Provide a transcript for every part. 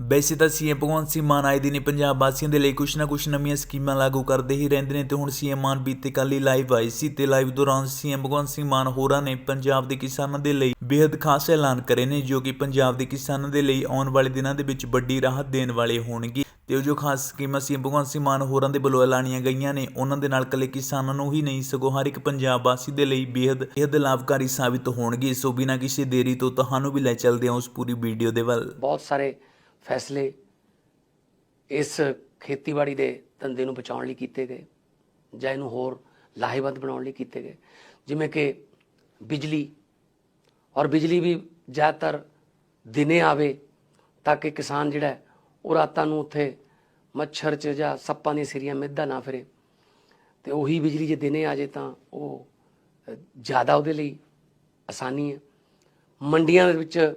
ਵੈਸੇ ਤਾਂ ਸੀਐਮ ਭਗਵੰਤ ਸਿੰਘ ਮਾਨ ਆਏ ਦਿਨ ਪੰਜਾਬ ਵਾਸੀਆਂ ਦੇ ਲਈ ਕੁਛ ਨਾ ਕੁਛ ਨਵੀਆਂ ਸਕੀਮਾਂ ਲਾਗੂ ਕਰਦੇ ਹੀ ਰਹਿੰਦੇ ਨੇ ਤੇ ਹੁਣ ਸੀਐਮ ਮਾਨ ਬੀਤੇ ਕੱਲ ਹੀ ਲਾਈਵ ਆਏ ਸੀ ਤੇ ਲਾਈਵ ਦੌਰਾਨ ਸੀਐਮ ਭਗਵੰਤ ਸਿੰਘ ਮਾਨ ਹੋਰਾਂ ਨੇ ਪੰਜਾਬ ਦੇ ਕਿਸਾਨਾਂ ਦੇ ਲਈ ਬੇहद ਖਾਸ ਐਲਾਨ ਕਰੇ ਨੇ, ਜੋ ਕਿ ਪੰਜਾਬ ਦੇ ਕਿਸਾਨਾਂ ਦੇ ਲਈ ਆਉਣ ਵਾਲੇ ਦਿਨਾਂ ਦੇ ਵਿੱਚ ਵੱਡੀ ਰਾਹਤ ਦੇਣ ਵਾਲੇ ਹੋਣਗੇ। ਤੇ ਜੋ ਖਾਸ ਸਕੀਮਾਂ ਸੀ ਭਗਵੰਤ ਸਿੰਘ ਮਾਨ ਹੋਰਾਂ ਦੇ ਵੱਲੋਂ ਐਲਾਨੀਆਂ ਗਈਆਂ ਨੇ, ਉਹਨਾਂ ਦੇ ਨਾਲ ਕੱਲੇ ਕਿਸਾਨਾਂ ਨੂੰ ਹੀ ਨਹੀਂ, ਸਗੋਂ ਹਰ ਇੱਕ ਪੰਜਾਬ ਵਾਸੀ ਦੇ ਲਈ ਬੇहद ਇਹਦ ਲਾਭਕਾਰੀ ਸਾਬਿਤ ਹੋਣਗੇ। ਸੋ ਬਿਨਾਂ ਕਿਸੇ ਦੇਰੀ ਤੋਂ ਤੁਹਾਨੂੰ ਵੀ ਲੈ ਚੱਲਦੇ ਹਾਂ ਉਸ ਪੂਰੀ ਵੀਡੀਓ ਦੇ ਵੱਲ। ਬਹੁਤ ਸਾਰੇ ਫੈਸਲੇ ਇਸ ਖੇਤੀਬਾੜੀ ਦੇ ਧੰਦੇ ਨੂੰ ਬਚਾਉਣ ਲਈ ਕੀਤੇ ਗਏ ਜਾਂ ਇਹਨੂੰ ਹੋਰ ਲਾਹੇਵੰਦ ਬਣਾਉਣ ਲਈ ਕੀਤੇ ਗਏ। ਜਿਵੇਂ ਕਿ ਬਿਜਲੀ ਔਰ ਬਿਜਲੀ ਵੀ ਜ਼ਿਆਦਾਤਰ ਦਿਨੇ ਆਵੇ ਤਾਂ ਕਿ ਕਿਸਾਨ ਜਿਹੜਾ ਉਹ ਰਾਤਾਂ ਨੂੰ ਉੱਥੇ ਮੱਛਰ 'ਚ ਜਾਂ ਸੱਪਾਂ ਦੀਆਂ ਸਿਰੀਆਂ ਮਿੱਧਾ ਨਾ ਫਿਰੇ ਤੇ ਉਹੀ ਬਿਜਲੀ ਜੇ ਦਿਨੇ ਆ ਜੇ ਤਾਂ ਉਹ ਜ਼ਿਆਦਾ ਉਹਦੇ ਲਈ ਆਸਾਨੀ ਹੈ। ਮੰਡੀਆਂ ਦੇ ਵਿੱਚ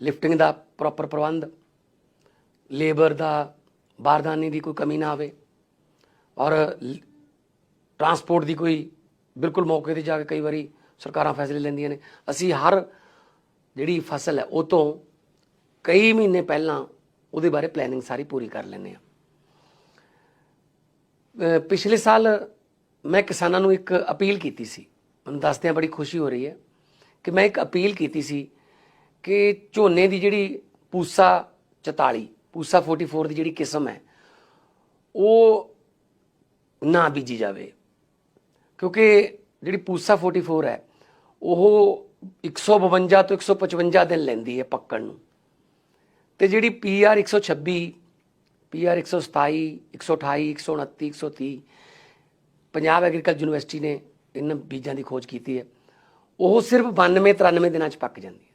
ਲਿਫਟਿੰਗ ਦਾ ਪ੍ਰੋਪਰ ਪ੍ਰਬੰਧ ਲੇਬਰ ਦਾ, ਬਾਰਦਾਨੇ ਦੀ ਕੋਈ ਕਮੀ ਨਾ ਆਵੇ ਔਰ ਟਰਾਂਸਪੋਰਟ ਦੀ ਕੋਈ ਬਿਲਕੁਲ ਮੌਕੇ ਤੇ ਜਾ ਕੇ ਕਈ ਵਾਰੀ ਸਰਕਾਰਾਂ ਫੈਸਲੇ ਲੈਂਦੀਆਂ ਨੇ। ਅਸੀਂ ਹਰ ਜਿਹੜੀ ਫਸਲ ਹੈ, ਉਹ ਤੋਂ ਕਈ ਮਹੀਨੇ ਪਹਿਲਾਂ ਉਹਦੇ ਬਾਰੇ ਪਲੈਨਿੰਗ ਸਾਰੀ ਪੂਰੀ ਕਰ ਲੈਂਦੇ ਆ ਪਿਛਲੇ ਸਾਲ ਮੈਂ ਕਿਸਾਨਾਂ ਨੂੰ ਇੱਕ ਅਪੀਲ ਕੀਤੀ ਸੀ। ਮੈਨੂੰ ਦੱਸਦਿਆਂ ਬੜੀ ਖੁਸ਼ੀ ਹੋ ਰਹੀ ਹੈ ਕਿ ਮੈਂ ਇੱਕ ਅਪੀਲ ਕੀਤੀ ਸੀ ਕਿ ਝੋਨੇ ਦੀ ਜਿਹੜੀ ਪੂਸਾ 44 ਪੂਸਾ 44 ਦੀ ਜਿਹੜੀ ਕਿਸਮ ਹੈ, ਉਹ ਨਾ ਬੀਜੀ ਜਾਵੇ। ਕਿਉਂਕਿ ਜਿਹੜੀ ਪੂਸਾ 44 ਹੈ, ਉਹ 152 ਤੋਂ 155 ਦਿਨ ਲੈਂਦੀ ਹੈ ਪੱਕਣ ਨੂੰ। ਤੇ ਜਿਹੜੀ PR 126 PR 127 128 129 130 Punjab agriculture university ਨੇ ਇਹਨਾਂ ਬੀਜਾਂ ਦੀ ਖੋਜ ਕੀਤੀ ਹੈ। ਉਹ ਸਿਰਫ 92 93 ਦਿਨਾਂ ਚ ਪੱਕ ਜਾਂਦੀ ਹੈ।